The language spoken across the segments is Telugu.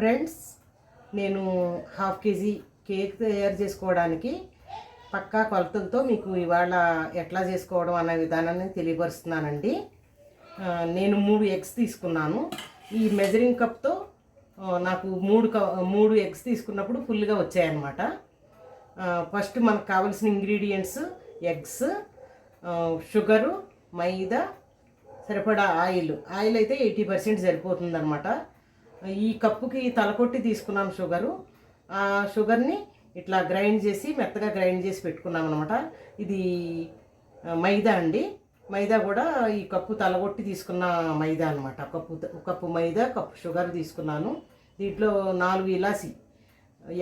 ఫ్రెండ్స్ నేను హాఫ్ కేజీ కేక్ తయారు చేసుకోవడానికి పక్కా కొలతలతో మీకు ఇవాళ ఎట్లా చేసుకోవడం అనే విధానాన్ని తెలియపరుస్తున్నానండి. నేను మూడు ఎగ్స్ తీసుకున్నాను. ఈ మెజరింగ్ కప్తో నాకు మూడు క మూడు ఎగ్స్ తీసుకున్నప్పుడు ఫుల్గా వచ్చాయన్నమాట. ఫస్ట్ మనకు కావాల్సిన ఇంగ్రీడియంట్స్ ఎగ్స్ షుగరు మైదా సరిపడా ఆయిల్. ఆయిల్ అయితే ఎయిటీ పర్సెంట్ సరిపోతుందన్నమాట. ఈ కప్పుకి తలకొట్టి తీసుకున్నాను షుగరు. ఆ షుగర్ని ఇట్లా గ్రైండ్ చేసి మెత్తగా గ్రైండ్ చేసి పెట్టుకున్నాం అనమాట ఇది మైదా అండి. మైదా కూడా ఈ కప్పు తలగొట్టి తీసుకున్న మైదా అనమాట కప్పు కప్పు మైదా కప్పు షుగర్ తీసుకున్నాను. దీంట్లో నాలుగు ఇలాసి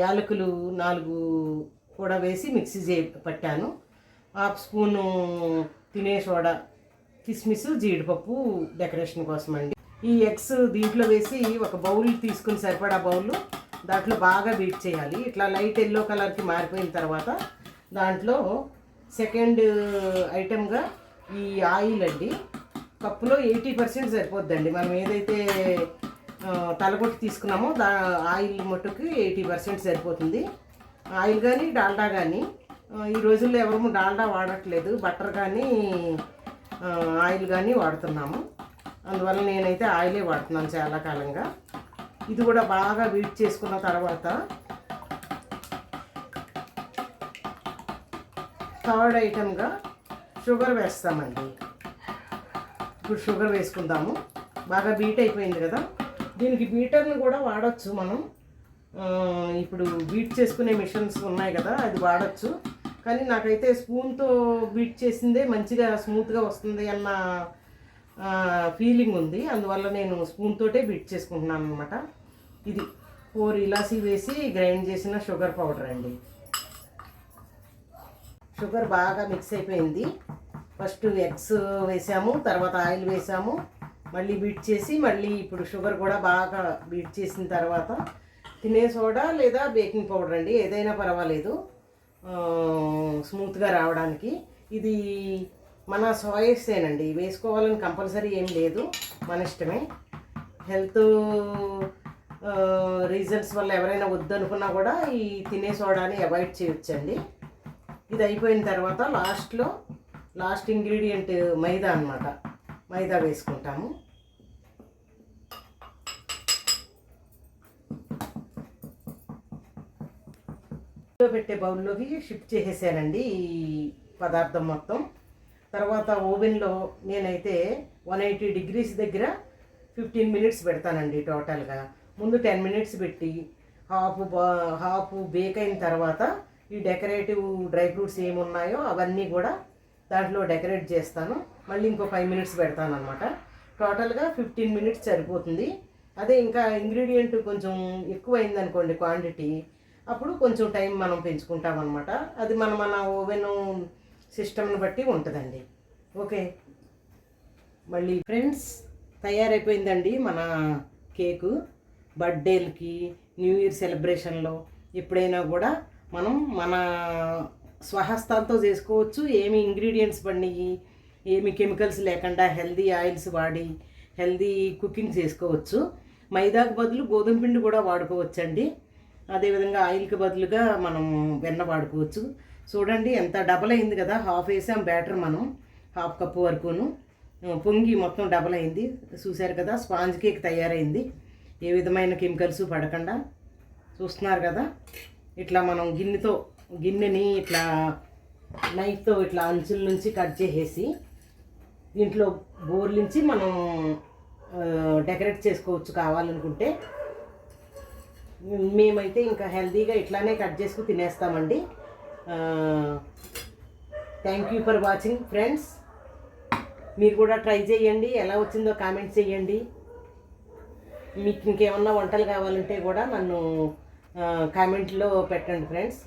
యాలకులు నాలుగు కూడా వేసి మిక్సీ చే పట్టాను. హాఫ్ స్పూను తినే సోడా కిస్మిస్ జీడిపప్పు డెకరేషన్ కోసం అండి ఈ ఎగ్స్ దీంట్లో వేసి ఒక బౌల్ తీసుకుని సరిపడా బౌల్ దాంట్లో బాగా బీట్ చేయాలి. ఇట్లా లైట్ ఎల్లో కలర్కి మారిపోయిన తర్వాత దాంట్లో సెకండ్ ఐటెంగా ఈ ఆయిల్ అండి. కప్పులో ఎయిటీ పర్సెంట్ సరిపోద్దండి. మనం ఏదైతే తలగొట్టి తీసుకున్నామో దా ఆయిల్ మట్టుకి ఎయిటీ పర్సెంట్ సరిపోతుంది. ఆయిల్ కానీ డాల్డా కానీ ఈ రోజుల్లో ఎవరు డాల్డా వాడట్లేదు. బటర్ కానీ ఆయిల్ కానీ వాడుతున్నాము. అందువల్ల నేనైతే ఆయిలే వాడుతున్నాను చాలా కాలంగా. ఇది కూడా బాగా వీట్ చేసుకున్న తర్వాత థర్డ్ ఐటమ్గా షుగర్ వేస్తామండి. ఇప్పుడు షుగర్ వేసుకుందాము. బాగా బీట్ అయిపోయింది కదా. దీనికి బీటర్ని కూడా వాడచ్చు మనం. ఇప్పుడు బీట్ చేసుకునే మిషన్స్ ఉన్నాయి కదా అది వాడచ్చు. కానీ నాకైతే స్పూన్తో బీట్ చేసిందే మంచిగా స్మూత్గా వస్తుంది అన్న ఫీలింగ్ ఉంది. అందువల్ల నేను స్పూన్ తోటే బీట్ చేసుకుంటున్నాను అనమాట ఇది ఫోర్ ఇలాసీ వేసి గ్రైండ్ చేసిన షుగర్ పౌడర్ అండి. షుగర్ బాగా మిక్స్ అయిపోయింది. ఫస్ట్ ఎగ్స్ వేసాము తర్వాత ఆయిల్ వేసాము. మళ్ళీ బీట్ చేసి మళ్ళీ ఇప్పుడు షుగర్ కూడా బాగా బీట్ చేసిన తర్వాత తినే సోడా లేదా బేకింగ్ పౌడర్ అండి. ఏదైనా పర్వాలేదు. స్మూత్గా రావడానికి. ఇది మన సోయస్సేనండి వేసుకోవాలని కంపల్సరీ ఏం లేదు. మన ఇష్టమే. హెల్త్ రీజన్స్ వల్ల ఎవరైనా వద్దనుకున్నా కూడా ఈ తినే సోడాని అవాయిడ్ చేయొచ్చండి. ఇది అయిపోయిన తర్వాత లాస్ట్లో లాస్ట్ ఇంగ్రీడియంట్ మైదా అన్నమాట. మైదా వేసుకుంటాము. పెట్టే బౌల్లోకి షిఫ్ట్ చేసేసానండి ఈ పదార్థం మొత్తం. తర్వాత ఓవెన్లో నేనైతే వన్ ఎయిటీ డిగ్రీస్ దగ్గర ఫిఫ్టీన్ మినిట్స్ పెడతానండి టోటల్గా. ముందు టెన్ మినిట్స్ పెట్టి హాఫ్ బా హాఫ్ బేక్ అయిన తర్వాత ఈ డెకరేటివ్ డ్రై ఫ్రూట్స్ ఏమున్నాయో అవన్నీ కూడా దాంట్లో డెకరేట్ చేస్తాను. మళ్ళీ ఇంకో ఫైవ్ మినిట్స్ పెడతాను అనమాట టోటల్గా ఫిఫ్టీన్ మినిట్స్ సరిపోతుంది. అదే ఇంకా ఇంగ్రీడియంట్ కొంచెం ఎక్కువైంది అనుకోండి క్వాంటిటీ అప్పుడు కొంచెం టైం మనం పెంచుకుంటాం అనమాట అది మన మన ఓవెన్ సిస్టమ్ని బట్టి ఉంటుందండి. ఓకే. మళ్ళీ ఫ్రెండ్స్ తయారైపోయిందండి మన కేకు. బర్త్డేలకి న్యూ ఇయర్ సెలబ్రేషన్లో ఎప్పుడైనా కూడా మనం మన స్వహస్తాలతో చేసుకోవచ్చు. ఏమి ఇంగ్రీడియంట్స్ పడినాయి ఏమి కెమికల్స్ లేకుండా హెల్దీ ఆయిల్స్ వాడి హెల్దీ కుకింగ్ చేసుకోవచ్చు. మైదాకు బదులు గోధుమ పిండి కూడా వాడుకోవచ్చండి. అదేవిధంగా ఆయిల్కి బదులుగా మనం వెన్న వాడుకోవచ్చు. చూడండి ఎంత డబల్ అయింది కదా. హాఫ్ వేసాం బ్యాటర్ మనం. హాఫ్ కప్పు వరకును. పొంగి మొత్తం డబల్ అయింది. చూశారు కదా స్పాంజ్ కేక్ తయారైంది. ఏ విధమైన కెమికల్స్ పడకుండా. చూస్తున్నారు కదా ఇట్లా మనం గిన్నెతో గిన్నెని ఇట్లా నైఫ్తో ఇట్లా అంచుల నుంచి కట్ చేసేసి దీంట్లో బోర్లించి మనం డెకరేట్ చేసుకోవచ్చు కావాలనుకుంటే. మేమైతే ఇంకా హెల్తీగా ఇట్లానే కట్ చేసుకుని తినేస్తామండి. Thank you for watching friends మీరు కూడా ట్రై చేయండి ఎలా వచ్చిందో కామెంట్ చేయండి. మీకు ఇంకేమన్నా వంటలు కావాలంటే కూడా నన్ను కామెంట్లో పెట్టండి ఫ్రెండ్స్